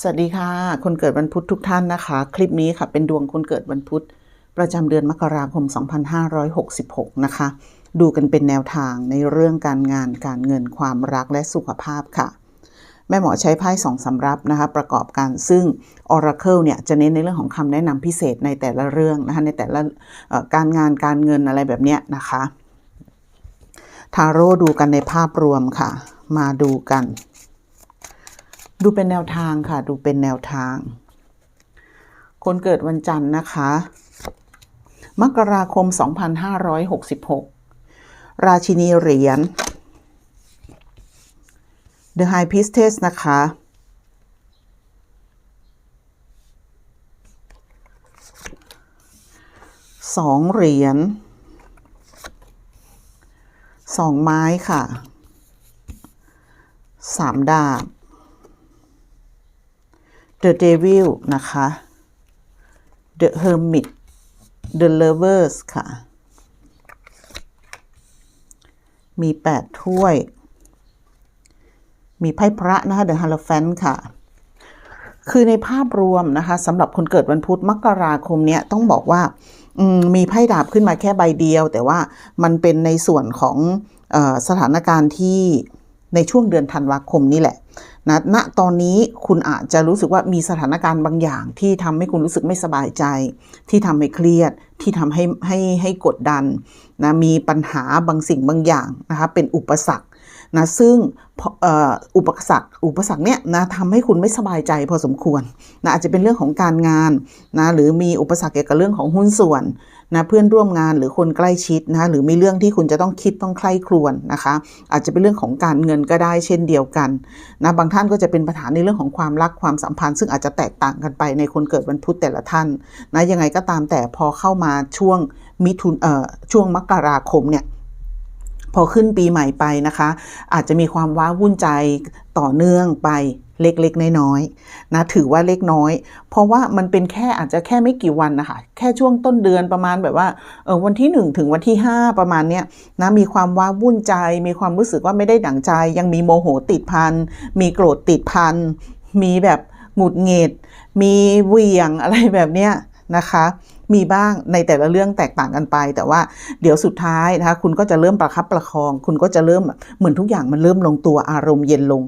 สวัสดีค่ะ คนเกิดวันพุธทุกท่านนะคะ คลิปนี้ค่ะเป็นดวงคนเกิดวันพุธ ประจำเดือนมกราคม 2566 นะคะ ดูกันเป็นแนวทางในเรื่องการงานการเงินความรักและสุขภาพค่ะ แม่หมอใช้ไพ่สองสำรับนะคะ ประกอบกันซึ่ง Oracle เนี่ยจะเน้นในเรื่องของคำแนะนำพิเศษในแต่ละเรื่องนะคะในแต่ละการงานการเงินอะไรแบบเนี้ยนะคะทาโร่ดูกันในภาพรวมค่ะ มาดูกัน ดูเป็นแนวทางค่ะ ดูเป็นแนวทาง คนเกิดวันจันทร์นะคะ มกราคม 2566 ราชินีเหรียญ The High Priestess นะคะ สองเหรียญ สองไม้ค่ะ สามดาบ The Devil นะคะ The Hermit The Lovers ค่ะ มี8ถ้วย มีไพ่พระนะคะ The Hierophant ค่ะ คือในภาพรวมนะคะสำหรับคนเกิดวันพุธมกราคมเนี้ยต้องบอกว่ามมีไพ่ดาบขึ้นมาแค่ใบเดียว แต่ว่ามันเป็นในส่วนของออสถานการณ์ที่ ในช่วงเดือนธันวาคมนี่แหละนะณตอนนี้คุณอาจจะรู้สึกว่ามีสถานการณ์บางอย่าง ที่ทำให้คุณรู้สึกไม่สบายใจ ที่ทำให้เครียด ที่ทำให้ให้ให้กดดันนะมีปัญหาบางสิ่งบางอย่างนะคะเป็นอุปสรรคนะซึ่งอุปสรรคอุปสรรคเนี้ยนะทำให้คุณไม่สบายใจพอสมควรนะอาจจะเป็นเรื่องของการงานนะหรือมีอุปสรรคเกี่ยวกับเรื่องของหุ้นส่วน นะเพื่อนร่วมงานหรือคนใกล้ชิดนะหรือมีเรื่องที่คุณจะต้องคิดต้องใคร่ครวญนะคะ อาจจะเป็นเรื่องของการเงินก็ได้เช่นเดียวกันนะบางท่านก็จะเป็นปัญหาในเรื่องของความรักความสัมพันธ์ ซึ่งอาจจะแตกต่างกันไปในคนเกิดวันพุธแต่ละท่านนะยังไงก็ตามแต่พอเข้ามาช่วงมิถุนเอ่อช่วงมกราคมเนี่ยพอขึ้นปีใหม่ไปนะคะ อาจจะมีความว้าวุ่นใจต่อเนื่องไป เล็กๆ น้อยๆนะถือว่าเล็กน้อย เพราะว่ามันเป็นแค่อาจจะแค่ไม่กี่วันนะคะแค่ช่วงต้นเดือนประมาณแบบว่าเออวันที่ 1 ถึงวันที่ 5 ประมาณเนี้ยนะมีความว้าวุ่นใจ มีความรู้สึกว่าไม่ได้ดั่งใจ ยังมีโมโหติดพันมีโกรธติดพันมีแบบหงุดหงิด มีเวี่ยงอะไรแบบเนี้ยนะคะมีบ้างในแต่ละเรื่องแตกต่างกันไป แต่ว่าเดี๋ยวสุดท้ายนะคะคุณก็จะเริ่มประคับประคอง คุณก็จะเริ่มเหมือนทุกอย่างมันเริ่มลงตัวอารมณ์เย็นลง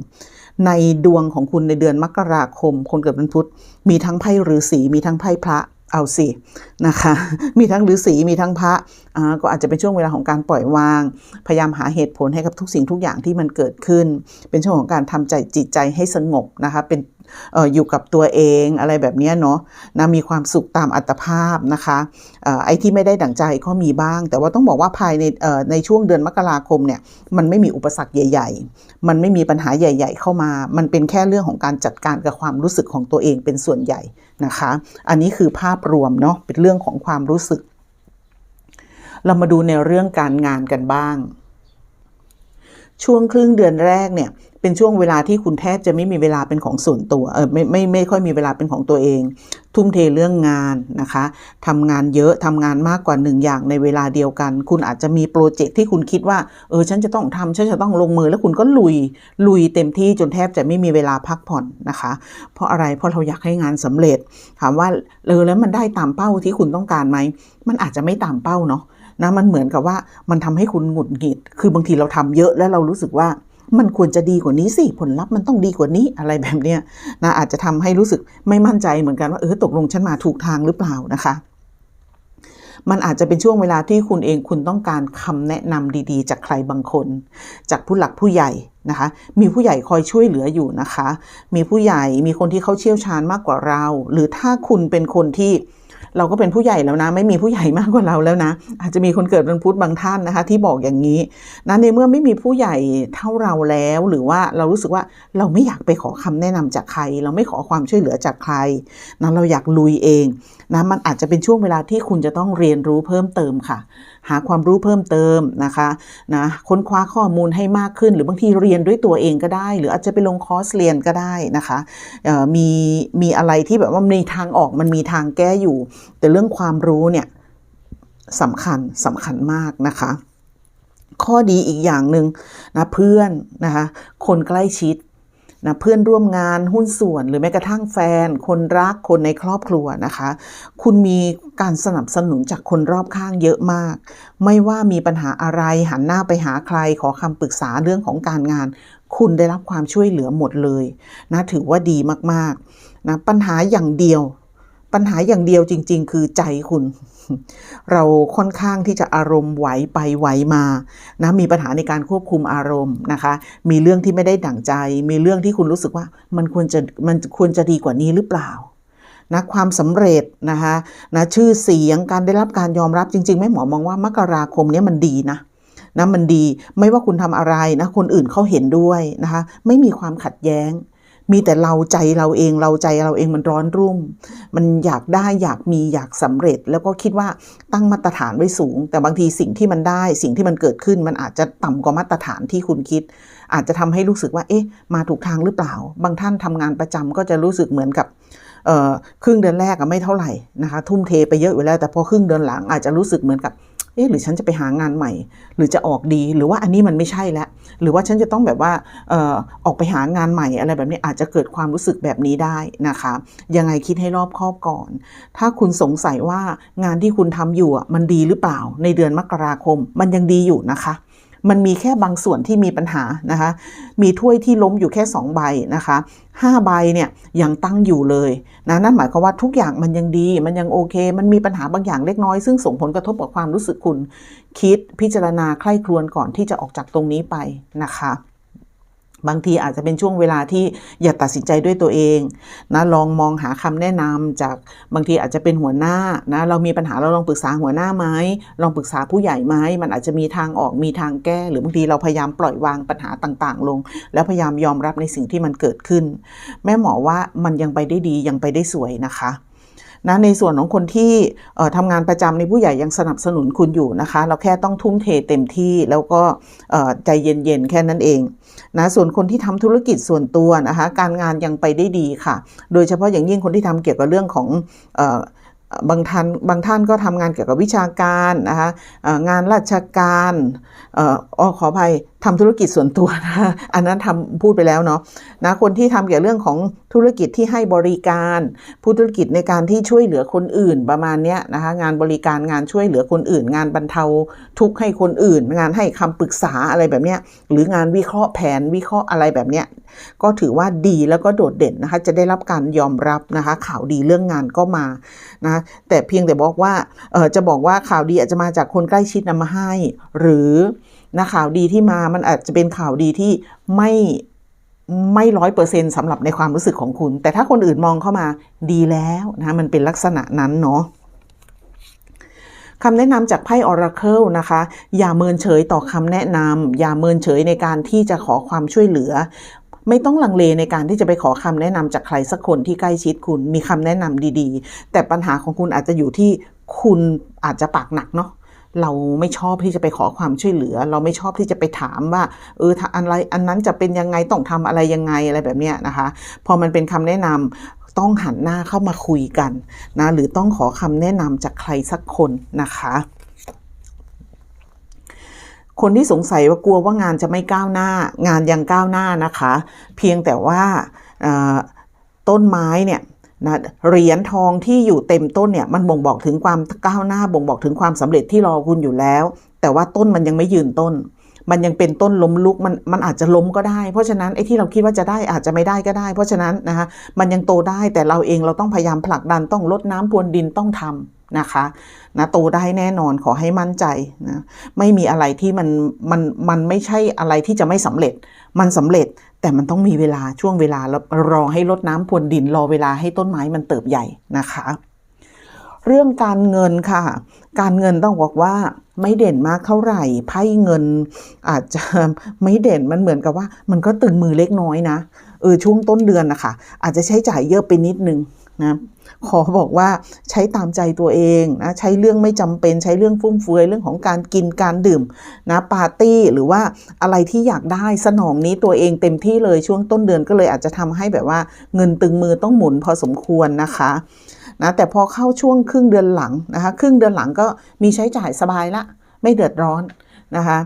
ในดวงของคุณในเดือนมกราคม คนเกิดวันพุธมีทั้งไพ่ฤาษีมีทั้งไพ่พระเอาสินะคะ มีทั้งฤาษีมีทั้งพระอ่าก็อาจจะเป็นช่วงเวลาของการปล่อยวาง พยายามหาเหตุผลให้กับทุกสิ่งทุกอย่างที่มันเกิดขึ้น เป็นช่วงของการทำใจจิตใจให้สงบนะคะ เป็น อยู่กับตัวเองอะไรแบบนี้เนาะนะมีความสุขตามอัตภาพนะคะออไอ้ที่ไม่ได้ดั่งใจก็มีบ้าง แต่ว่าต้องบอกว่าภายในในช่วงเดือนมกราคมเนี่ยมันไม่มีอุปสรรคใหญ่ ๆ มันไม่มีปัญหาใหญ่ ๆ เข้ามา มันเป็นแค่เรื่องของการจัดการกับความรู้สึกของตัวเองเป็นส่วนใหญ่นะคะ อันนี้คือภาพรวมเนาะเป็นเรื่องของความรู้สึก เรามาดูในเรื่องการงานกันบ้างช่วงครึ่งเดือนแรกเนี่ย เป็นช่วงเวลาที่คุณแทบจะไม่มีเวลาเป็นของส่วนตัวเออไม่ไม่ไม่ค่อยมีเวลาเป็นของตัวเอง ทุ่มเทเรื่องงานนะคะทำงานเยอะทำงานมากกว่าหนึ่งอย่างในเวลาเดียวกัน คุณอาจจะมีโปรเจกต์ที่คุณคิดว่าเออฉันจะต้องทำฉันจะต้องลงมือแล้วคุณก็ลุยลุยเต็มที่จนแทบจะไม่มีเวลาพักผ่อนนะคะ เพราะอะไรเพราะเราอยากให้งานสำเร็จถามว่าเออแล้วมันได้ตามเป้าที่คุณต้องการไหมมันอาจจะไม่ตามเป้าเนาะนะมันเหมือนกับว่ามันทำให้คุณหงุดหงิด คือบางทีเราทำเยอะแล้วเรารู้สึกว่า มันควรจะดีกว่านี้สิผลลัพธ์มันต้องดีกว่านี้อะไรแบบเนี้ยนะอาจจะทำให้รู้สึกไม่มั่นใจเหมือนกันว่าเออตกลงฉันมาถูกทางหรือเปล่านะคะ มันอาจจะเป็นช่วงเวลาที่คุณเองคุณต้องการคำแนะนำดีๆ จากใครบางคน จากผู้หลักผู้ใหญ่นะคะมีผู้ใหญ่คอยช่วยเหลืออยู่นะคะ มีผู้ใหญ่มีคนที่เขาเชี่ยวชาญมากกว่าเรา หรือถ้าคุณเป็นคนที่ เราก็เป็นผู้ใหญ่แล้วนะ ไม่มีผู้ใหญ่มากกว่าเราแล้วนะ อาจจะมีคนเกิดวันพุธบางท่านนะคะ ที่บอกอย่างนี้นะในเมื่อไม่มีผู้ใหญ่เท่าเราแล้ว หรือว่าเรารู้สึกว่าเราไม่อยากไปขอคำแนะนำจากใคร เราไม่ขอความช่วยเหลือจากใครนะเราอยากลุยเองนะมันอาจจะเป็นช่วงเวลาที่คุณจะต้องเรียนรู้เพิ่มเติมค่ะ หาความรู้เพิ่มเติมนะคะนะค้นคว้าข้อมูลให้มากขึ้น หรือบางทีเรียนด้วยตัวเองก็ได้ หรืออาจจะไปลงคอร์สเรียนก็ได้นะคะมีมีอะไรที่แบบว่ามีทางออกมันมีทางแก้อยู่ แต่เรื่องความรู้เนี่ยสำคัญสำคัญมากนะคะ ข้อดีอีกอย่างหนึ่งนะเพื่อนนะคะคนใกล้ชิด นะเพื่อนร่วมงานหุ้นส่วน หรือแม้กระทั่งแฟน คนรักคนในครอบครัวนะคะ คุณมีการสนับสนุนจากคนรอบข้างเยอะมาก ไม่ว่ามีปัญหาอะไรหันหน้าไปหาใคร ขอคำปรึกษาเรื่องของการงาน คุณได้รับความช่วยเหลือหมดเลยนะถือว่าดีมากๆนะปัญหาอย่างเดียว ปัญหาอย่างเดียวจริง ๆ คือใจคุณ เราค่อนข้างที่จะอารมณ์ไหวไปไหวมานะมีปัญหาในการควบคุมอารมณ์นะคะ มีเรื่องที่ไม่ได้ดั่งใจ มีเรื่องที่คุณรู้สึกว่ามันควรจะมันควรจะดีกว่านี้หรือเปล่านะความสำเร็จนะคะนะชื่อเสียงการได้รับการยอมรับจริงๆแม่หมอมองว่ามกราคมนี้มันดีนะนะมันดีไม่ว่าคุณทำอะไรนะคนอื่นเขาเห็นด้วยนะคะไม่มีความขัดแย้ง มีแต่เราใจเราเองเราใจเราเองมันร้อนรุ่ม มันอยากได้อยากมีอยากสำเร็จ แล้วก็คิดว่าตั้งมาตรฐานไว้สูง แต่บางทีสิ่งที่มันได้ สิ่งที่มันเกิดขึ้นมันอาจจะต่ำกว่ามาตรฐานที่คุณคิด อาจจะทำให้รู้สึกว่า เอ๊ะ มาถูกทางหรือเปล่า บางท่านทำงานประจำก็จะรู้สึกเหมือนกับครึ่งเดือนแรกอะไม่เท่าไหร่นะคะทุ่มเทไปเยอะอยู่แล้ว แต่พอครึ่งเดือนหลังอาจจะรู้สึกเหมือนกับ เอ๊ะหรือฉันจะไปหางานใหม่ หรือจะออกดีหรือว่าอันนี้มันไม่ใช่แล้วหรือว่าฉันจะต้องแบบว่าเอ่อออกไปหางานใหม่อะไรแบบนี้อาจจะเกิดความรู้สึกแบบนี้ได้นะคะยังไงคิดให้รอบคอบก่อน ถ้าคุณสงสัยว่างานที่คุณทำอยู่อะมันดีหรือเปล่า ในเดือนมกราคม มันยังดีอยู่นะคะ มันมีแค่บางส่วนที่มีปัญหานะคะ มีถ้วยที่ล้มอยู่แค่ 2 ใบนะคะ5ใบเนี่ยยังตั้งอยู่เลยนะนั่นหมายความว่าทุกอย่างมันยังดี มันยังโอเค มันมีปัญหาบางอย่างเล็กน้อย ซึ่งส่งผลกระทบกับความรู้สึกคุณ คิดพิจารณาใคร่ครวญก่อนที่จะออกจากตรงนี้ไปนะคะ บางทีอาจจะเป็นช่วงเวลาที่อย่าตัดสินใจด้วยตัวเองนะลองมองหาคำแนะนำจากบางทีอาจจะเป็นหัวหน้านะเรามีปัญหาเราลองปรึกษาหัวหน้าไหมลองปรึกษาผู้ใหญ่ไหมมันอาจจะมีทางออกมีทางแก้ หรือบางทีเราพยายามปล่อยวางปัญหาต่างๆ ลง แล้วพยายามยอมรับในสิ่งที่มันเกิดขึ้น แม่หมอว่ามันยังไปได้ดียังไปได้สวยนะคะ นะในส่วนของคนที่ทำงานประจำในผู้ใหญ่ยังสนับสนุนคุณอยู่นะคะ เราแค่ต้องทุ่มเทเต็มที่แล้วก็ใจเย็นๆ แค่นั้นเองนะส่วนคนที่ทำธุรกิจส่วนตัวนะคะการงานยังไปได้ดีค่ะ โดยเฉพาะอย่างยิ่งคนที่ทำเกี่ยวกับเรื่องของบางท่านบางท่านก็ทำงานเกี่ยวกับวิชาการนะคะงานราชการอ่อออขออภัยทำธุรกิจส่วนตัวนะคะอันนั้นทำพูดไปแล้วเนาะนะคนที่ทำเกี่ยวกับเรื่องของธุรกิจที่ให้บริการผู้ธุรกิจในการที่ช่วยเหลือคนอื่นประมาณนี้นะคะงานบริการงานช่วยเหลือคนอื่น งานบรรเทาทุกข์ให้คนอื่น งานให้คำปรึกษาอะไรแบบเนี้ยหรืองานวิเคราะห์แผนวิเคราะห์อะไรแบบเนี้ยก็ถือว่าดีแล้วก็โดดเด่นนะคะจะได้รับการยอมรับนะคะข่าวดีเรื่องงานก็มานะแต่เพียงแต่บอกว่าเออจะบอกว่าข่าวดีอาจจะมาจากคนใกล้ชิดนำมาให้ หรือ นะข่าวดีที่มามันอาจจะเป็นข่าวดีที่ไม่ไม่ร้อยเปอร์เซ็นสำหรับในความรู้สึกของคุณ แต่ถ้าคนอื่นมองเข้ามาดีแล้วนะมันเป็นลักษณะนั้นเนาะคำแนะนำจากไพ่ออราเคิลนะคะ อย่าเมินเฉยต่อคำแนะนำอย่าเมินเฉยในการที่จะขอความช่วยเหลือ ไม่ต้องลังเลในการที่จะไปขอคำแนะนำจากใครสักคนที่ใกล้ชิดคุณมีคำแนะนำดีๆ แต่ปัญหาของคุณอาจจะอยู่ที่คุณอาจจะปากหนักเนาะ เราไม่ชอบที่จะไปขอความช่วยเหลือ เราไม่ชอบที่จะไปถามว่าเอออะไรอันนั้นจะเป็นยังไงต้องทำอะไรยังไงอะไรแบบเนี้ยนะคะ พอมันเป็นคำแนะนำต้องหันหน้าเข้ามาคุยกันนะหรือต้องขอคำแนะนำจากใครสักคนนะคะ คนที่สงสัยว่ากลัวว่างานจะไม่ก้าวหน้า งานยังก้าวหน้านะคะ เพียงแต่ว่าต้นไม้เนี่ย นะเหรียญทองที่อยู่เต็มต้นเนี่ยมันบ่งบอกถึงความก้าวหน้าบ่งบอกถึงความสำเร็จที่รอคุณอยู่แล้ว แต่ว่าต้นมันยังไม่ยืนต้น มันยังเป็นต้นล้มลุกมันมันอาจจะล้มก็ได้ เพราะฉะนั้นไอ้ที่เราคิดว่าจะได้อาจจะไม่ได้ก็ได้ เพราะฉะนั้นนะคะมันยังโตได้แต่เราเองเราต้องพยายามผลักดันต้องลดน้ำพรวนดินต้องทำนะคะนะโตได้แน่นอนขอให้มั่นใจนะไม่มีอะไรที่มันมันมันไม่ใช่อะไรที่จะไม่สำเร็จ มันสำเร็จ แต่มันต้องมีเวลาช่วงเวลารอให้ลดน้ำพรวนดินรอเวลาให้ต้นไม้มันเติบใหญ่นะคะ เรื่องการเงินค่ะ การเงินต้องบอกว่าไม่เด่นมากเท่าไหร่ไพ่เงิน อาจจะไม่เด่นมันเหมือนกับว่า มันก็ตึงมือเล็กน้อยนะเออช่วงต้นเดือนนะคะอาจจะใช้จ่ายเยอะไปนิดนึงนะ ขอบอกว่าใช้ตามใจตัวเองนะใช้เรื่องไม่จำเป็นใช้เรื่องฟุ่มเฟือยเรื่องของการกินการดื่มนะปาร์ตี้หรือว่าอะไรที่อยากได้สนองนี้ตัวเองเต็มที่เลยช่วงต้นเดือนก็เลยอาจจะทำให้แบบว่าเงินตึงมือต้องหมุนพอสมควรนะคะนะแต่พอเข้าช่วงครึ่งเดือนหลังนะคะครึ่งเดือนหลังก็มีใช้จ่ายสบายละไม่เดือดร้อน นะคะ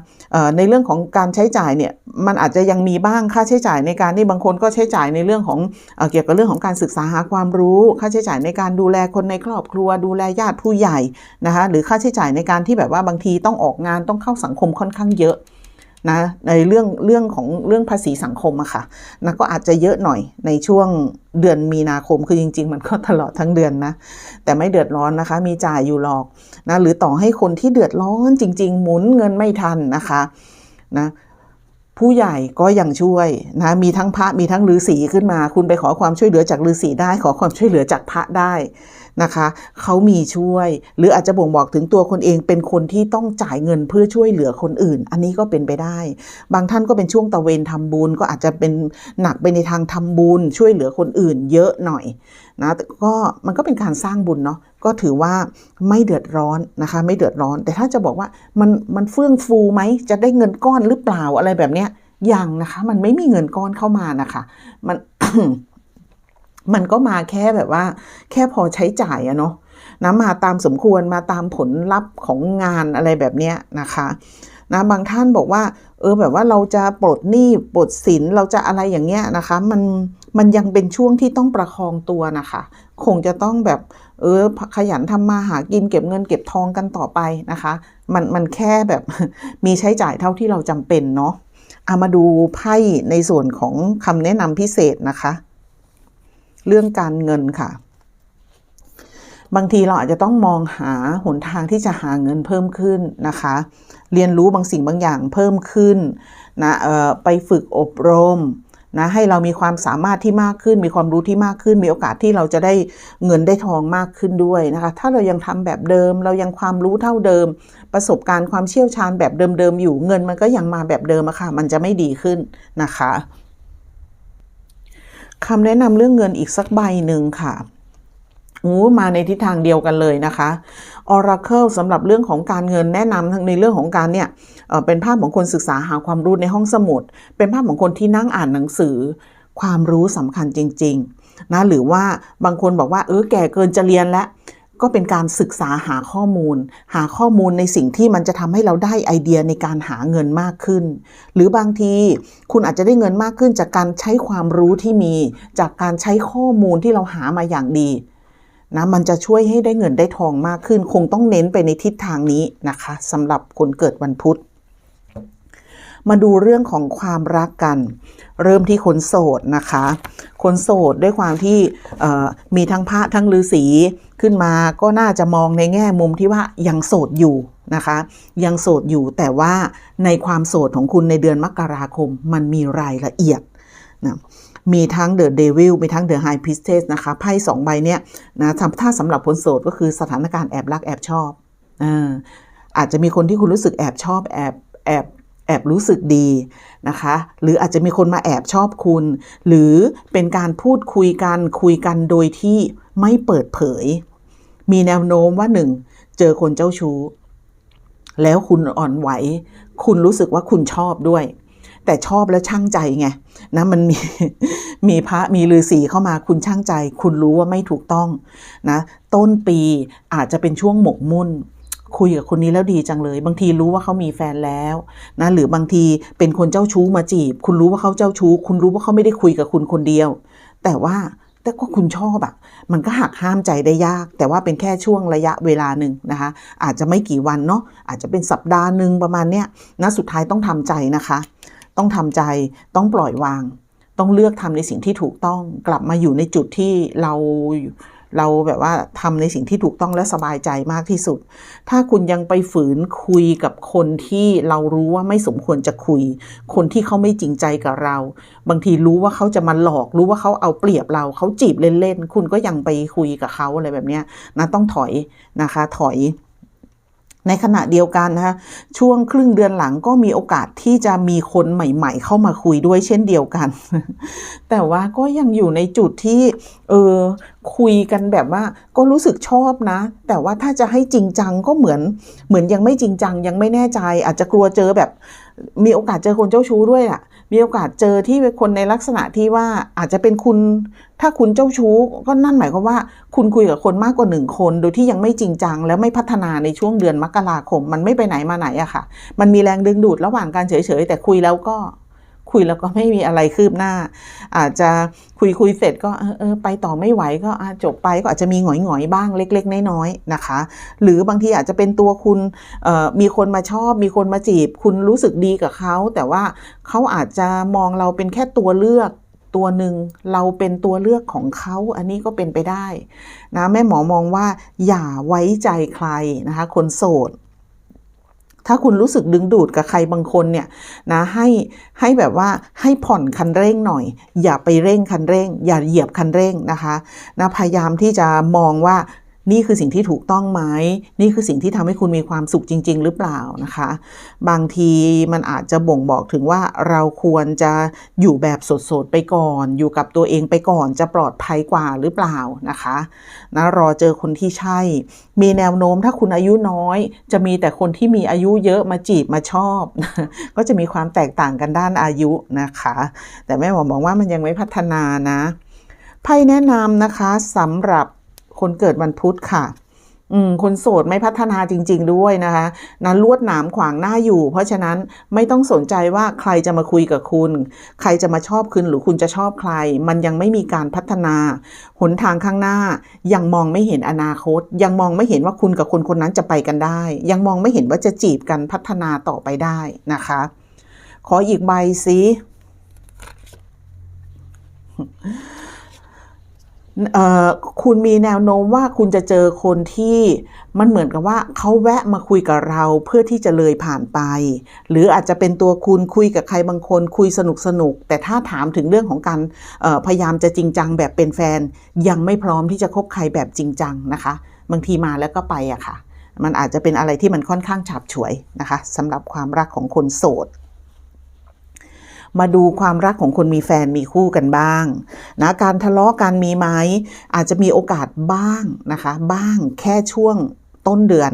ในเรื่องของการใช้จ่ายเนี่ยมันอาจจะยังมีบ้างค่าใช้จ่ายในการที่บางคนก็ใช้จ่ายในเรื่องของเอเกี่ยวกับเรื่องของการศึกษาหาความรู้ ค่าใช้จ่ายในการดูแลคนในครอบครัว ดูแลญาติผู้ใหญ่นะคะหรือค่าใช้จ่ายในการที่แบบว่าบางทีต้องออกงานต้องเข้าสังคมค่อนข้างเยอะ นะในเรื่องเรื่องของเรื่องภาษีสังคมอะค่ะนะก็อาจจะเยอะหน่อยในช่วงเดือนมีนาคมคือจริง ๆ มันก็ตลอดทั้งเดือนนะแต่ไม่เดือดร้อนนะคะ มีจ่ายอยู่หรอกนะหรือต่อให้คนที่เดือดร้อนจริง ๆ หมุนเงินไม่ทันนะคะนะ ผู้ใหญ่ก็ยังช่วยนะมีทั้งพระมีทั้งฤาษีขึ้นมา คุณไปขอความช่วยเหลือจากฤาษีได้ ขอความช่วยเหลือจากพระได้นะคะเขามีช่วย หรืออาจจะบ่งบอกถึงตัวคนเองเป็นคนที่ต้องจ่ายเงินเพื่อช่วยเหลือคนอื่น อันนี้ก็เป็นไปได้ บางท่านก็เป็นช่วงตะเวนทำบุญ ก็อาจจะเป็นหนักไปในทางทำบุญช่วยเหลือคนอื่น เยอะหน่อย นะแต่ก็มันก็เป็นการสร้างบุญเนาะก็ถือว่าไม่เดือดร้อนนะคะ ไม่เดือดร้อน แต่ถ้าจะบอกว่ามันมันเฟื่องฟูไหมจะได้เงินก้อนหรือเปล่าอะไรแบบเนี้ยยังนะคะ มันไม่มีเงินก้อนเข้ามานะคะ มันมันก็มาแค่แบบว่า แค่พอใช้จ่ายอะเนาะนะมาตามสมควรมาตามผลลัพธ์ของงานอะไรแบบเนี้ยนะคะนะบางท่านบอกว่า เออแบบว่าเราจะปลดหนี้ปลดสินเราจะอะไรอย่างเงี้ยนะคะ มัน มันยังเป็นช่วงที่ต้องประคองตัวนะคะ คงจะต้องแบบเออขยันทำมาหากินเก็บเงินเก็บทองกันต่อไปนะคะ มันมันแค่แบบมีใช้จ่ายเท่าที่เราจำเป็นเนาะเอามาดูไพ่ในส่วนของคำแนะนำพิเศษนะคะ เรื่องการเงินค่ะ บางทีเราอาจจะต้องมองหาหนทางที่จะหาเงินเพิ่มขึ้นนะคะ เรียนรู้บางสิ่งบางอย่างเพิ่มขึ้นนะเออไปฝึกอบรม นะให้เรามีความสามารถที่มากขึ้น มีความรู้ที่มากขึ้น มีโอกาสที่เราจะได้เงินได้ทองมากขึ้นด้วยนะคะถ้าเรายังทำแบบเดิม เรายังความรู้เท่าเดิม ประสบการณ์ความเชี่ยวชาญแบบเดิมๆอยู่เงินมันก็ยังมาแบบเดิมอะค่ะมันจะไม่ดีขึ้นนะคะคำแนะนำเรื่องเงินอีกสักใบหนึ่งค่ะ อู้มาในทิศทางเดียวกันเลยนะคะ Oracle สำหรับเรื่องของการเงินแนะนำในเรื่องของการเนี่ยเเป็นภาพของคนศึกษาหาความรู้ในห้องสมุด เป็นภาพของคนที่นั่งอ่านหนังสือ ความรู้สำคัญจริง ๆ นะหรือว่าบางคนบอกว่าเออแก่เกินจะเรียนแล้วก็เป็นการศึกษาหาข้อมูล หาข้อมูลในสิ่งที่มันจะทำให้เราได้ไอเดียในการหาเงินมากขึ้น หรือบางทีคุณอาจจะได้เงินมากขึ้นจากการใช้ความรู้ที่มี จากการใช้ข้อมูลที่เราหามาอย่างดี นะมันจะช่วยให้ได้เงินได้ทองมากขึ้น คงต้องเน้นไปในทิศทางนี้นะคะสำหรับคนเกิดวันพุธ มาดูเรื่องของความรักกัน เริ่มที่คนโสดนะคะ คนโสดด้วยความที่มีทั้งพระทั้งฤาษีขึ้นมาก็น่าจะมองในแง่มุมที่ว่ายังโสดอยู่นะคะยังโสดอยู่แต่ว่าในความโสดของคุณในเดือนมกราคมมันมีรายละเอียดนะ มีทั้ง The Devil มีทั้ง The High Priestess นะคะ ไพ่สองใบเนี้ยนะถ้าสำหรับคนโสดก็คือสถานการณ์แอบรักแอบชอบอาอาจจะมีคนที่คุณรู้สึกแอบชอบแอบแอบแอบรู้สึกดีนะคะ หรืออาจจะมีคนมาแอบชอบคุณ หรือเป็นการพูดคุยกันคุยกันโดยที่ไม่เปิดเผย มีแนวโน้มว่าหนึ่งเจอคนเจ้าชู้ แล้วคุณอ่อนไหว คุณรู้สึกว่าคุณชอบด้วย แต่ชอบแล้วช่างใจไงนะมันมีมีพระมีฤาษีเข้ามาคุณช่างใจ คุณรู้ว่าไม่ถูกต้องนะต้นปีอาจจะเป็นช่วงหมกมุ่น คุยกับคนนี้แล้วดีจังเลย บางทีรู้ว่าเขามีแฟนแล้วนะหรือบางทีเป็นคนเจ้าชู้มาจีบ คุณรู้ว่าเขาเจ้าชู้ คุณรู้ว่าเขาไม่ได้คุยกับคุณคนเดียว แต่ว่าแต่ก็คุณชอบอะมันก็หักห้ามใจได้ยาก แต่ว่าเป็นแค่ช่วงระยะเวลาหนึ่งนะคะ อาจจะไม่กี่วันเนาะอาจจะเป็นสัปดาห์หนึ่งประมาณเนี้ยนะสุดท้ายต้องทำใจนะคะ ต้องทำใจ ต้องปล่อยวาง ต้องเลือกทำในสิ่งที่ถูกต้อง กลับมาอยู่ในจุดที่เราเราแบบว่าทำในสิ่งที่ถูกต้องและสบายใจมากที่สุด ถ้าคุณยังไปฝืนคุยกับคนที่เรารู้ว่าไม่สมควรจะคุย คนที่เขาไม่จริงใจกับเรา บางทีรู้ว่าเขาจะมาหลอก รู้ว่าเขาเอาเปรียบเรา เขาจีบเล่นๆ คุณก็ยังไปคุยกับเขาอะไรแบบนี้นะต้องถอยนะคะ ถอย ในขณะเดียวกันนะคะช่วงครึ่งเดือนหลังก็มีโอกาสที่จะมีคนใหม่ๆ เข้ามาคุยด้วยเช่นเดียวกัน แต่ว่าก็ยังอยู่ในจุดที่เออคุยกันแบบว่าก็รู้สึกชอบนะ แต่ว่าถ้าจะให้จริงจังก็เหมือนเหมือนยังไม่จริงจังยังไม่แน่ใจ อาจจะกลัวเจอแบบ มีโอกาสเจอคนเจ้าชู้ด้วยล่ะ มีโอกาสเจอที่เป็นคนในลักษณะที่ว่าอาจจะเป็นคุณ ถ้าคุณเจ้าชู้ ก็นั่นหมายความว่า คุณคุยกับคนมากกว่าหนึ่งคน โดยที่ยังไม่จริงจัง แล้วไม่พัฒนาในช่วงเดือนมกราคม มันไม่ไปไหนมาไหนอะค่ะ มันมีแรงดึงดูดระหว่างการเฉยๆแต่คุยแล้วก็ คุยแล้วก็ไม่มีอะไรคืบหน้า อาจจะคุยคุยเสร็จก็เออไปต่อไม่ไหวก็จบไปก็อาจจะมีหงอยหงอยๆบ้างเล็ก ๆ น้อยๆนะคะ หรือบางทีอาจจะเป็นตัวคุณมีคนมาชอบ มีคนมาจีบ คุณรู้สึกดีกับเขา แต่ว่าเขาอาจจะมองเราเป็นแค่ตัวเลือกตัวหนึ่งเราเป็นตัวเลือกของเขาอันนี้ก็เป็นไปได้นะแม่หมอมองว่าอย่าไว้ใจใครนะคะคนโสด ถ้าคุณรู้สึกดึงดูดกับใครบางคนเนี่ยนะให้ให้แบบว่าให้ผ่อนคันเร่งหน่อย อย่าไปเร่งคันเร่ง อย่าเหยียบคันเร่งนะคะนะพยายามที่จะมองว่า นี่คือสิ่งที่ถูกต้องไหมนี่คือสิ่งที่ทำให้คุณมีความสุขจริง ๆ หรือเปล่านะคะ บางทีมันอาจจะบ่งบอกถึงว่าเราควรจะอยู่แบบสดๆไปก่อน อยู่กับตัวเองไปก่อนจะปลอดภัยกว่าหรือเปล่านะคะนะรอเจอคนที่ใช่ มีแนวโน้มถ้าคุณอายุน้อย จะมีแต่คนที่มีอายุเยอะมาจีบมาชอบ ก็จะมีความแตกต่างกันด้านอายุนะคะ แต่แม่หมอบอกว่ามันยังไม่พัฒนานะไพ่แนะนำนะคะสำหรับ คนเกิดวันพุธค่ะอืมคนโสดไม่พัฒนาจริง ๆ ด้วยนะคะนั้นลวดหนามขวางหน้าอยู่ เพราะฉะนั้นไม่ต้องสนใจว่าใครจะมาคุยกับคุณ ใครจะมาชอบคุณหรือคุณจะชอบใคร มันยังไม่มีการพัฒนา หนทางข้างหน้า ยังมองไม่เห็นอนาคต ยังมองไม่เห็นว่าคุณกับคนคนนั้นจะไปกันได้ ยังมองไม่เห็นว่าจะจีบกันพัฒนาต่อไปได้นะคะ ขออีกใบสิ คุณมีแนวโน้มว่าคุณจะเจอคนที่มันเหมือนกับว่าเขาแวะมาคุยกับเราเพื่อที่จะเลยผ่านไป หรืออาจจะเป็นตัวคุณคุยกับใครบางคนคุยสนุกสนุก แต่ถ้าถามถึงเรื่องของการพยายามจะจริงจังแบบเป็นแฟน ยังไม่พร้อมที่จะคบใครแบบจริงจังนะคะ บางทีมาแล้วก็ไปอะค่ะ มันอาจจะเป็นอะไรที่มันค่อนข้างฉาบฉวยนะคะสำหรับความรักของคนโสด มาดูความรักของคนมีแฟนมีคู่กันบ้างนะการทะเลาะกันมีไหมอาจจะมีโอกาสบ้างนะคะ บ้างแค่ช่วงต้นเดือน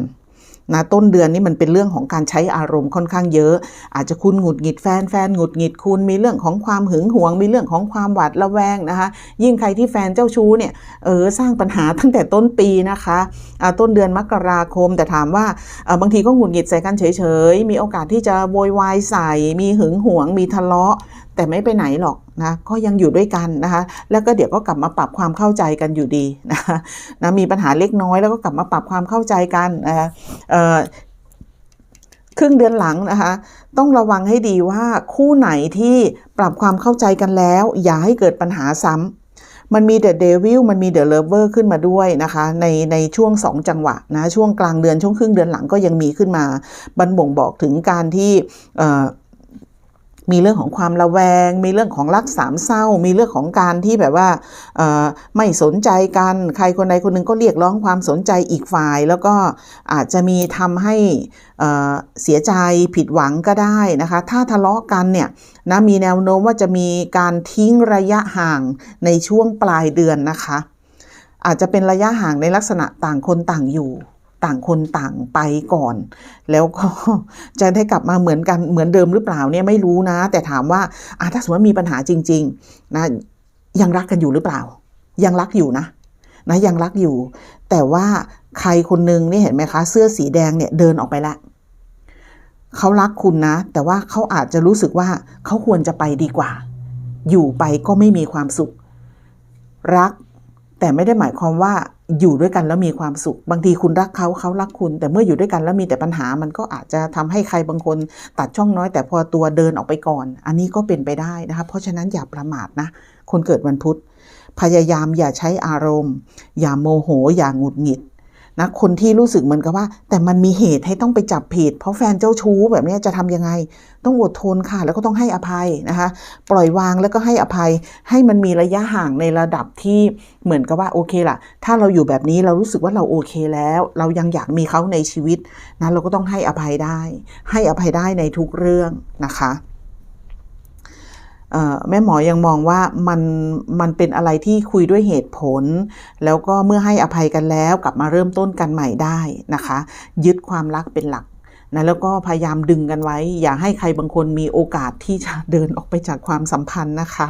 นะต้นเดือนนี่มันเป็นเรื่องของการใช้อารมณ์ค่อนข้างเยอะ อาจจะคุณหงุดหงิดแฟนแฟนหงุดหงิดคุณมีเรื่องของความหึงหวง มีเรื่องของความหวาดระแวงนะคะ ยิ่งใครที่แฟนเจ้าชู้เนี่ยเออสร้างปัญหาตั้งแต่ต้นปีนะคะอ่าต้นเดือนมกราคมแต่ถามว่าบางทีก็หงุดหงิดใส่กันเฉยๆ มีโอกาสที่จะโวยวายใส่ มีหึงหวง มีทะเลาะ แต่ไม่ไปไหนหรอกนะก็ยังอยู่ด้วยกันนะคะแล้วก็เดี๋ยวก็กลับมาปรับความเข้าใจกันอยู่ดีนะคะนะมีปัญหาเล็กน้อยแล้วก็กลับมาปรับความเข้าใจกันนะคะเออครึ่งเดือนหลังนะคะต้องระวังให้ดีว่าคู่ไหนที่ปรับความเข้าใจกันแล้ว อย่าให้เกิดปัญหาซ้ำมันมีเดอะเดวิลมันมีเดอะเลเวอร์ขึ้นมาด้วยนะคะในในช่วง 2 จังหวะนะช่วงกลางเดือนช่วงครึ่งเดือนหลังก็ยังมีขึ้นมา บันบ่งบอกถึงการที่ มีเรื่องของความระแวง มีเรื่องของรักสามเศร้า มีเรื่องของการที่แบบว่าไม่สนใจกัน ใครคนใดคนหนึ่งก็เรียกร้องความสนใจอีกฝ่าย แล้วก็อาจจะมีทำให้เสียใจผิดหวังก็ได้นะคะ ถ้าทะเลาะกันเนี่ยนะมีแนวโน้มว่าจะมีการทิ้งระยะห่างในช่วงปลายเดือนนะคะ อาจจะเป็นระยะห่างในลักษณะต่างคนต่างอยู่ ต่างคนต่างไปก่อน แล้วก็จะได้กลับมาเหมือนกันเหมือนเดิมหรือเปล่าเนี่ยไม่รู้นะ แต่ถามว่าอถ้าสมมติว่ามีปัญหาจริงๆนะยังรักกันอยู่หรือเปล่า ยังรักอยู่นะนะยังรักอยู่ แต่ว่าใครคนนึงนี่เห็นไหมคะ เสื้อสีแดงเนี่ยเดินออกไปละเขารักคุณนะ แต่ว่าเขาอาจจะรู้สึกว่าเขาควรจะไปดีกว่า อยู่ไปก็ไม่มีความสุข รักแต่ไม่ได้หมายความว่า อยู่ด้วยกันแล้วมีความสุข บางทีคุณรักเขาเขารักคุณ แต่เมื่ออยู่ด้วยกันแล้วมีแต่ปัญหา มันก็อาจจะทำให้ใครบางคนตัดช่องน้อย แต่พอตัวเดินออกไปก่อน อันนี้ก็เป็นไปได้นะคะเพราะฉะนั้นอย่าประมาทนะคนเกิดวันพุธ พยายามอย่าใช้อารมณ์ อย่าโมโห อย่าหงุดหงิด นะคนที่รู้สึกเหมือนกับว่า แต่มันมีเหตุให้ต้องไปจับผิด เพราะแฟนเจ้าชู้แบบนี้จะทำยังไง ต้องอดทนค่ะ แล้วก็ต้องให้อภัยนะคะ ปล่อยวางแล้วก็ให้อภัย ให้มันมีระยะห่างในระดับที่เหมือนกับว่าโอเคล่ะ ถ้าเราอยู่แบบนี้เรารู้สึกว่าเราโอเคแล้ว เรายังอยากมีเขาในชีวิตนะเราก็ต้องให้อภัยได้ ให้อภัยได้ในทุกเรื่องนะคะ แม่หมอยังมองว่ามันมันเป็นอะไรที่คุยด้วยเหตุผล แล้วก็เมื่อให้อภัยกันแล้วกลับมาเริ่มต้นกันใหม่ได้นะคะ ยึดความรักเป็นหลักนะแล้วก็พยายามดึงกันไว้ อย่าให้ใครบางคนมีโอกาสที่จะเดินออกไปจากความสัมพันธ์นะคะ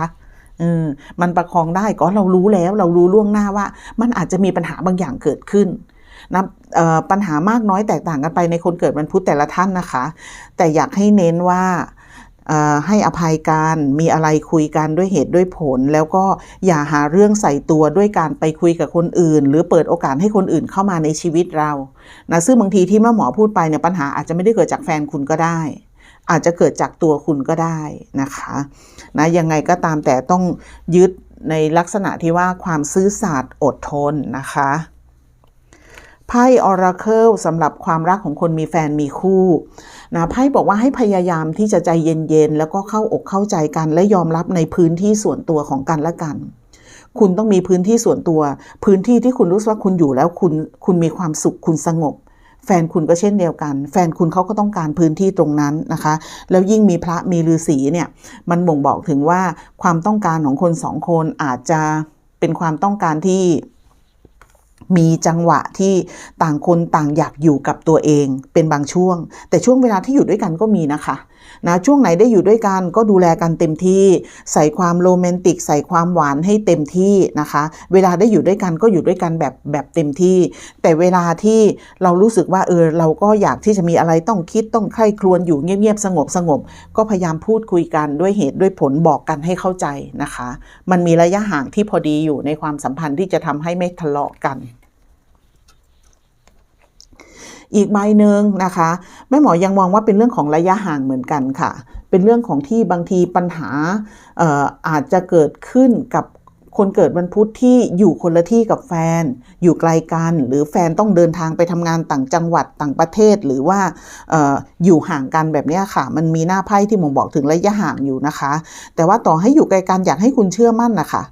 เออมันประคองได้ก็เรารู้แล้วเรารู้ล่วงหน้าว่า มันอาจจะมีปัญหาบางอย่างเกิดขึ้นนะปัญหามากน้อยแตกต่างกันไปในคนเกิดวันพุธแต่ละท่านนะคะ แต่อยากให้เน้นว่า ให้อภัยกันมีอะไรคุยกันด้วยเหตุด้วยผล แล้วก็อย่าหาเรื่องใส่ตัวด้วยการไปคุยกับคนอื่น หรือเปิดโอกาสให้คนอื่นเข้ามาในชีวิตเรานะซึ่งบางทีที่แม่หมอพูดไปเนี่ยปัญหาอาจจะไม่ได้เกิดจากแฟนคุณก็ได้ อาจจะเกิดจากตัวคุณก็ได้นะคะนะยังไงก็ตามแต่ต้องยึดในลักษณะที่ว่าความซื่อสัตย์อดทนนะคะ ไพ่ออราเคิลสำหรับความรักของคนมีแฟนมีคู่นะไพ่บอกว่าให้พยายามที่จะใจเย็นๆ แล้วก็เข้าอกเข้าใจกัน และยอมรับในพื้นที่ส่วนตัวของกันและกัน คุณต้องมีพื้นที่ส่วนตัว พื้นที่ที่คุณรู้สึกว่าคุณอยู่แล้วคุณคุณมีความสุขคุณสงบ แฟนคุณก็เช่นเดียวกัน แฟนคุณเขาก็ต้องการพื้นที่ตรงนั้นนะคะ แล้วยิ่งมีพระมีฤาษีเนี่ยมันบ่งบอกถึงว่าความต้องการของคนสองคนอาจจะเป็นความต้องการที่ มีจังหวะที่ต่างคนต่างอยากอยู่กับตัวเองเป็นบางช่วง แต่ช่วงเวลาที่อยู่ด้วยกันก็มีนะคะ นะช่วงไหนได้อยู่ด้วยกันก็ดูแลกันเต็มที่ ใส่ความโรแมนติก ใส่ความหวานให้เต็มที่นะคะ เวลาได้อยู่ด้วยกันก็อยู่ด้วยกันแบบแบบเต็มที่ แต่เวลาที่เรารู้สึกว่าเออเราก็อยากที่จะมีอะไรต้องคิดต้องใคร่ครวญอยู่เงียบๆสงบสงบก็พยายามพูดคุยกันด้วยเหตุด้วยผลบอกกันให้เข้าใจนะคะ มันมีระยะห่างที่พอดีอยู่ในความสัมพันธ์ที่จะทำให้ไม่ทะเลาะกัน อีกใบหนึ่งนะคะแม่หมอยังมองว่าเป็นเรื่องของระยะห่างเหมือนกันค่ะ เป็นเรื่องของที่บางทีปัญหาอาจจะเกิดขึ้นกับคนเกิดวันพุธที่อยู่คนละที่กับแฟน อยู่ไกลกัน หรือแฟนต้องเดินทางไปทำงานต่างจังหวัดต่างประเทศ หรือว่าอออยู่ห่างกันแบบนี้ค่ะ มันมีหน้าไพ่ที่มองบอกถึงระยะห่างอยู่นะคะ แต่ว่าต่อให้อยู่ไกลกันอยากให้คุณเชื่อมั่นนะคะ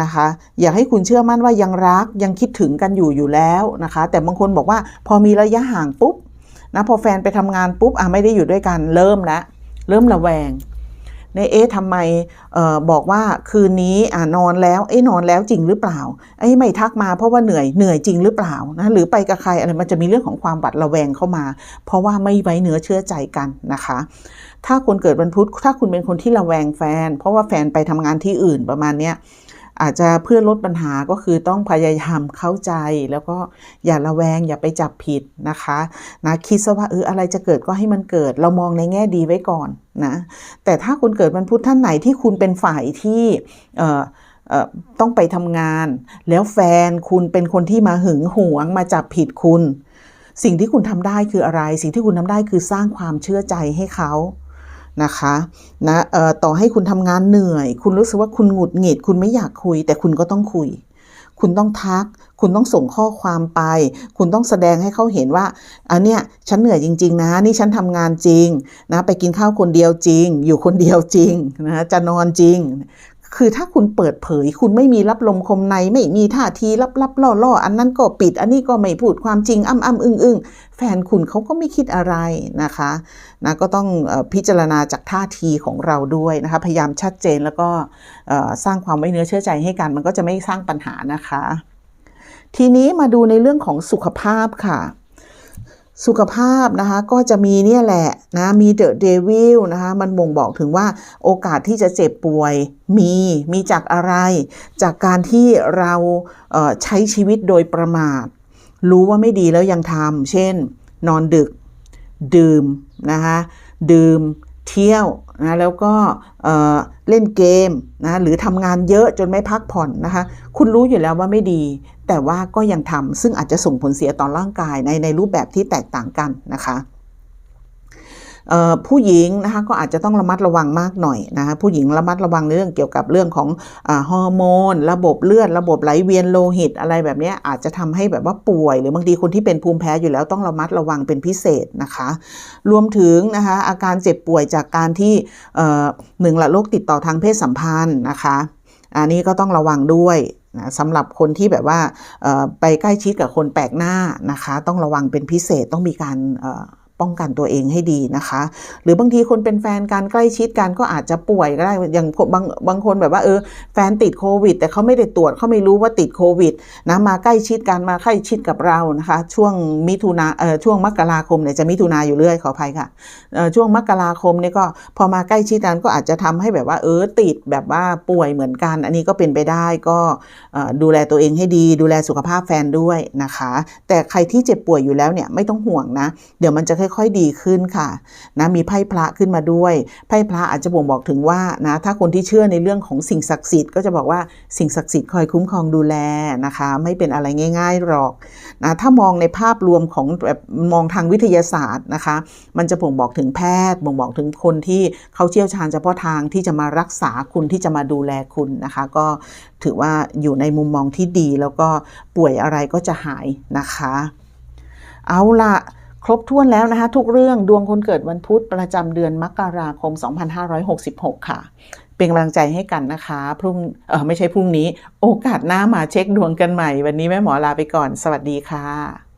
นะคะ อยากให้คุณเชื่อมั่นว่ายังรักยังคิดถึงกันอยู่อยู่แล้วนะคะ แต่บางคนบอกว่าพอมีระยะห่างปุ๊บนะพอแฟนไปทำงานปุ๊บอะไม่ได้อยู่ด้วยกันเริ่มแล้วเริ่มระแวงในเอ๊ะทำไมออบอกว่าคืนนี้อะนอนแล้วเอ๊ะนอนแล้วจริงหรือเปล่าไอ้ยไม่ทักมาเพราะว่าเหนื่อยเหนื่อยจริงหรือเปล่านะหรือไปกับใครอะไรมันจะมีเรื่องของความบัดระแวงเข้ามา เพราะว่าไม่ไว้เนื้อเชื่อใจกันนะคะ ถ้าคนเกิดวันพุธถ้าคุณเป็นคนที่ระแวงแฟน เพราะว่าแฟนไปทำงานที่อื่นประมาณเนี้ย อาจจะเพื่อลดปัญหาก็คือต้องพยายามเข้าใจแล้วก็อย่าระแวงอย่าไปจับผิดนะคะนะคิดซะว่าเอออะไรจะเกิดก็ให้มันเกิด เรามองในแง่ดีไว้ก่อนนะแต่ถ้าคุณเกิดวันพุธท่านไหนที่คุณเป็นฝ่ายที่เอ่อเอ่อต้องไปทำงาน แล้วแฟนคุณเป็นคนที่มาหึงหวงมาจับผิดคุณ สิ่งที่คุณทำได้คืออะไร สิ่งที่คุณทำได้คือสร้างความเชื่อใจให้เขา นะคะนะเอ่อต่อให้คุณทำงานเหนื่อย คุณรู้สึกว่าคุณหงุดหงิด คุณไม่อยากคุย แต่คุณก็ต้องคุย คุณต้องทัก คุณต้องส่งข้อความไป คุณต้องแสดงให้เขาเห็นว่าอันเนี้ยฉันเหนื่อยจริง ๆ นะ นี่ฉันทำงานจริงนะ ไปกินข้าวคนเดียวจริง อยู่คนเดียวจริงนะจะนอนจริง คือถ้าคุณเปิดเผย คุณไม่มีรับลมคมใน ไม่มีท่าทีลับๆล่อๆอันนั้นก็ปิด อันนี้ก็ไม่พูดความจริงอ้ำอ้ำอึ้งอึ้งแฟนคุณเขาก็ไม่คิดอะไรนะคะนะก็ต้องพิจารณาจากท่าทีของเราด้วยนะคะ พยายามชัดเจนแล้วก็สร้างความไว้เนื้อเชื่อใจให้กัน มันก็จะไม่สร้างปัญหานะคะ ทีนี้มาดูในเรื่องของสุขภาพค่ะ สุขภาพนะคะก็จะมีเนี่ยแหละนะมีเดอะเดวิลนะคะมันบ่งบอกถึงว่าโอกาสที่จะเจ็บป่วยมีมีจากอะไร จากการที่เราเใช้ชีวิตโดยประมาท รู้ว่าไม่ดีแล้วยังทำเช่น นอนดึก ดื่มนะคะดื่มเที่ยวนะแล้วก็เเล่นเกมนะหรือทำงานเยอะจนไม่พักผ่อนนะคะคุณรู้อยู่แล้วว่าไม่ดีแต่ว่าก็ยังทำซึ่งอาจจะส่งผลเสียต่อร่างกายในในรูปแบบที่แตกต่างกันนะคะผู้หญิงนะคะก็อาจจะต้องระมัดระวังมากหน่อยนะคะผู้หญิงระมัดระวังในเรื่องเกี่ยวกับเรื่องของอฮอร์โมน ระบบเลือด ระบบไหลเวียนโลหิต อะไรแบบนี้อาจจะทำให้แบบว่าป่วย หรือบางทีคนที่เป็นภูมิแพ้อยู่แล้วต้องระมัดระวังเป็นพิเศษนะคะ รวมถึงนะคะอาการเจ็บป่วยจากการที่หนึ่งละโรคติดต่อทางเพศสัมพันธ์นะคะอันนี้ก็ต้องระวังด้วย นะสำหรับคนที่แบบว่าไปใกล้ชิดกับคนแปลกหน้านะคะ ต้องระวังเป็นพิเศษต้องมีการ ป้องกันตัวเองให้ดีนะคะ หรือบางทีคนเป็นแฟนกันใกล้ชิดกันก็อาจจะป่วยก็ได้อย่างบางบางคนแบบว่าเออแฟนติดโควิด แต่เขาไม่ได้ตรวจเขาไม่รู้ว่าติดโควิดนะมาใกล้ชิดกันมาใกล้ชิดกับเรานะคะ ช่วงมิถุนาเอ่อช่วงมกราคมเนี่ยจะมิถุนาอยู่เรื่อยขออภัยค่ะเอ่อช่วงมกราคมเนี่ยก็พอมาใกล้ชิดกันก็อาจจะทำให้แบบว่าเออติดแบบว่าป่วยเหมือนกัน อันนี้ก็เป็นไปได้ก็ดูแลตัวเองให้ดี ดูแลสุขภาพแฟนด้วยนะคะ แต่ใครที่เจ็บป่วยอยู่แล้วเนี่ยไม่ต้องห่วงนะ เดี๋ยวมันจะค่อยๆดีขึ้นค่ะนะมีไพ่พระขึ้นมาด้วยไพ่พระอาจจะบ่งบอกถึงว่านะถ้าคนที่เชื่อในเรื่องของสิ่งศักดิ์สิทธิ์ก็จะบอกว่าสิ่งศักดิ์สิทธิ์คอยคุ้มครองดูแลนะคะ ไม่เป็นอะไรง่ายๆหรอกนะถ้ามองในภาพรวมของแบบมองทางวิทยาศาสตร์นะคะ มันจะบ่งบอกถึงแพทย์บ่งบอกถึงคนที่เขาเชี่ยวชาญเฉพาะทางที่จะมารักษาคุณที่จะมาดูแลคุณนะคะ ก็ถือว่าอยู่ในมุมมองที่ดีแล้วก็ป่วยอะไรก็จะหายนะคะ เอาละ ครบถ้วนแล้วนะคะ ทุกเรื่องดวงคนเกิดวันพุธประจำเดือนมกราคม 2566 ค่ะ เป็นกำลังใจให้กันนะคะพรุ่งเออไม่ใช่พรุ่งนี้ โอกาสหน้ามาเช็คดวงกันใหม่ วันนี้แม่หมอลาไปก่อน สวัสดีค่ะ